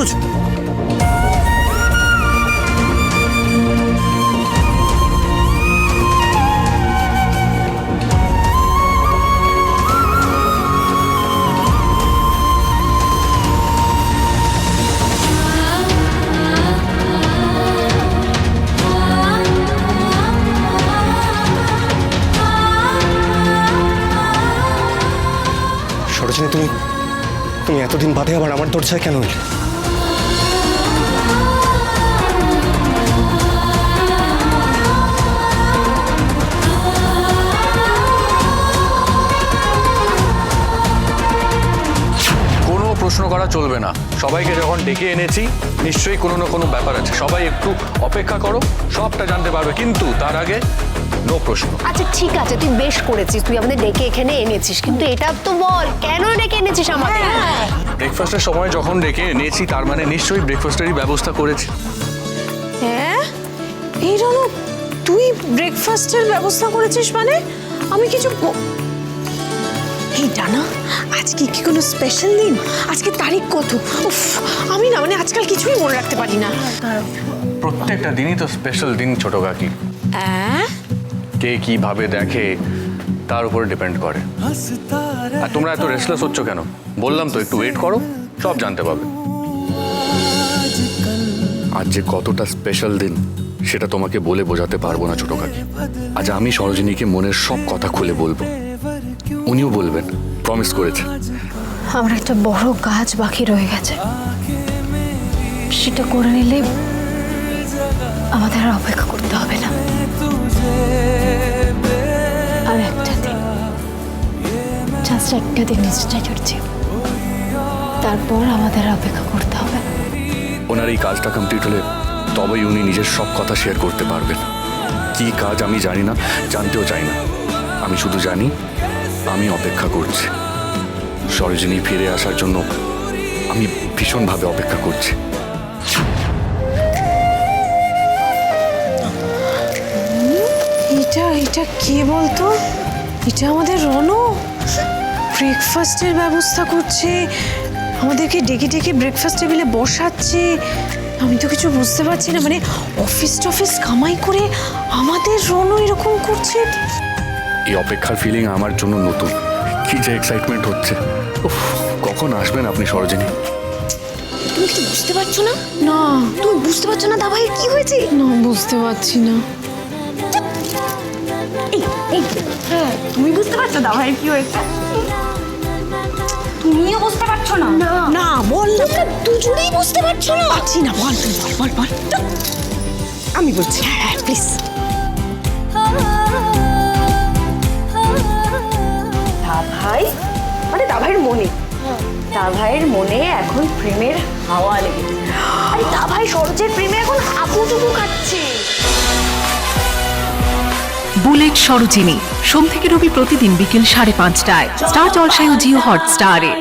সরোজ সরোজিনী তুমি তুমি এতদিন বাদে আবার আমার দরজায় কেন এলে? প্রশ্ন করা চলবে না। সবাইকে যখন ডেকে এনেছি নিশ্চয়ই কোনো না কোনো ব্যাপার আছে। সবাই একটু অপেক্ষা করো সবটা জানতে পারবে। কিন্তু তার আগে নো প্রশ্ন। আচ্ছা ঠিক আছে তুই বেশ করেছিস। তুই আমাদের ডেকে এখানে এনেছিস। কিন্তু এটা তো বল কেন ডেকে এনেছিস আমাদের? ব্রেকফাস্টের সময় যখন ডেকে এনেছি তার মানে নিশ্চয়ই ব্রেকফাস্টেরই ব্যবস্থা করেছি। হ্যাঁ? এই রনু তুই ব্রেকফাস্টের ব্যবস্থা করেছিস মানে? আমি কিছু এই ডানা আজকে কি কোনো স্পেশাল দিন? আজকে তারিখ কত? উফ আমি না মানে আজকাল কিছুই মনে রাখতে পারি না। প্রত্যেকটা দিনই তো স্পেশাল দিন ছোট কাকি? কে কীভাবে দেখে তার উপরে ডিপেন্ড করে। আর তোমরা এত রেস্টলেস হচ্ছ কেন? বললাম তো একটু ওয়েট করো সব জানতে পারবে আজ যে কতটা স্পেশাল দিন সেটা তোমাকে বলে বোঝাতে পারব না ছোট কাকি। আজ আমি সরোজিনীকে মনের সব কথা খুলে বলব। উনিও বলবেন প্রমিস করেছে। আমার একটা বড় কাজ বাকি রয়ে গেছে। সেটা করে নিলে আমাদের আর অপেক্ষা করতে হবে না। আর একটা দিন জাস্ট একটা দিন চেষ্টা করছি তারপর আমাদের আর অপেক্ষা করতে হবে ওনার এই কাজটা কমপ্লিট হলে তবেই উনি নিজের সব কথা শেয়ার করতে পারবেন। কি কাজ আমি জানি না জানতেও চাই না। আমি শুধু জানি আমি অপেক্ষা করছি। সরোজিনী ফিরে আসার জন্য আমি ভীষণভাবে অপেক্ষা করছি। এটা এটা কে বলতো? এটা আমাদের রনু। ব্রেকফাস্টের ব্যবস্থা করছে। আমাদেরকে ডেকে ডেকে ব্রেকফাস্ট টেবিলে বসাচ্ছে। আমি তো কিছু বুঝতে পারছি না। মানে অফিস টফিস কামাই করে আমাদের রনু এরকম করছে। এই অপেক্ষার ফিলিং আমার জন্য নতুন। কি যে এক্সাইটমেন্ট হচ্ছে। উফ, কখন আসবেন আপনি সরোজিনী? তুমি কিছু বুঝতে পারছ না? না। তুমি বুঝতে পারছ না দাবাই কি হয়েছে? না বুঝতে পারছি না। হ্যাঁ, তুমি বুঝতে পারছ দাভাইয়ের কি হয়েছে? তুমিও বুঝতে পারছ না? না। বল না। দুজনেই বুঝতে পারছ না? পারছি না বল তুই বল বল বল। আমি বলছি হ্যাঁ হ্যাঁ প্লিজ দাভাই মানে দাভাইয়ের মনে। দাভাইয়ের মনে এখন প্রেমের হাওয়া লেগেছে আরে দাভাই, সরোজের প্রেমে এখন হাপুটুকু খাচ্ছে বুলেট সরোজিনী, সোম থেকে রবি প্রতিদিন বিকেল সাড়ে পাঁচটায়। স্টার জলসায় ও জিও হটস্টারে।